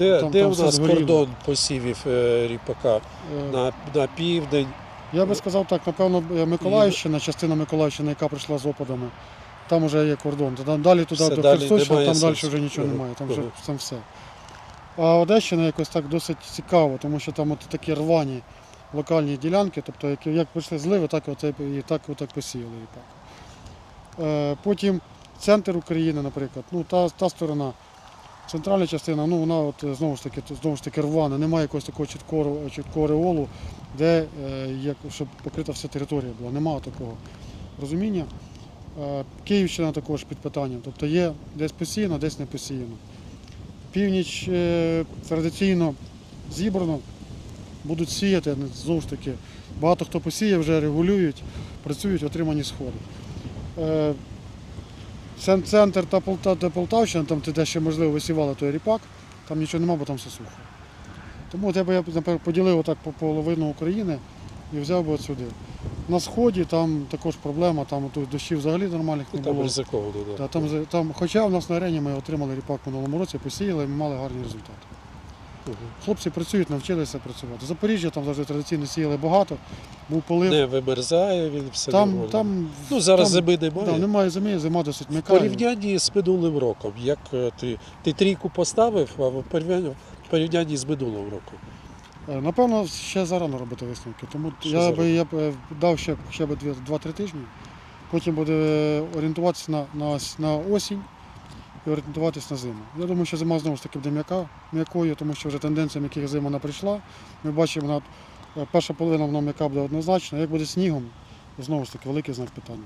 Де, Там- де там у нас згоріло. кордон посівів е, ріпака? Е, На, на південь. Я би сказав так, напевно, е, Миколаївщина, частина Миколаївщини, яка прийшла з опадами, там вже є кордон. Та Там далі туди Все, до далі Херсонщини, немає там далі сенсу. вже нічого Ага, немає, там вже ага. там все. А Одещина якось так досить цікаво, тому що там от такі рвані локальні ділянки, тобто як, як прийшли зливи, так і, оце, і так, отак посіяли ріпак. Е, потім центр України, наприклад, ну та, та сторона. Центральна частина, ну вона от е, знову ж таки знову ж таки рвана, немає якогось такого чіткого, чіткого реолу, де е, як, щоб покрита вся територія була. Немає такого розуміння. Е, Київщина також під питанням. Тобто є десь посіяно, десь не посіяно. Північ е, традиційно зібрано, будуть сіяти, знову ж таки, багато хто посіє, вже регулюють, працюють отримані сходи. Цен- Центр та Полта- та Полтавщина, там де ще можливо висівали той ріпак, там нічого нема, бо там все сухо. Тому от я б наприклад, поділив отак по половину України і взяв би от сюди. На сході там також проблема, там тут дощів взагалі нормальних не було. Там було. ризиковано. Да. Там, там, хоча в нас на арені ми отримали ріпак в минулому році, посіяли і ми мали гарні результати. Мгм. Хлопці працюють, навчилися працювати. Запоріжжя там завжди традиційно сіяли багато, був полив. Не вимерзає він все там, нормально. там, Ну зараз там, зими немає. да, немає зими, зима досить В м'яка. порівнянні з минулим роком, як е, ти, ти трійку поставив, а в порівнянні, в з минулим роком. Е, Напевно, ще зарано робити висновки. Тому Ще я зарано. би я б е, дав ще, ще б 2-3 тижні. Потім буде орієнтуватися на, на, на осінь і орієнтуватися на зиму. Я думаю, що зима знову ж таки буде м'яка, м'якою, тому що вже тенденція м'яких зим вона прийшла. Ми бачимо, вона, е, перша половина вона м'яка буде однозначно. Як буде снігом, знову ж таки великий знак питання.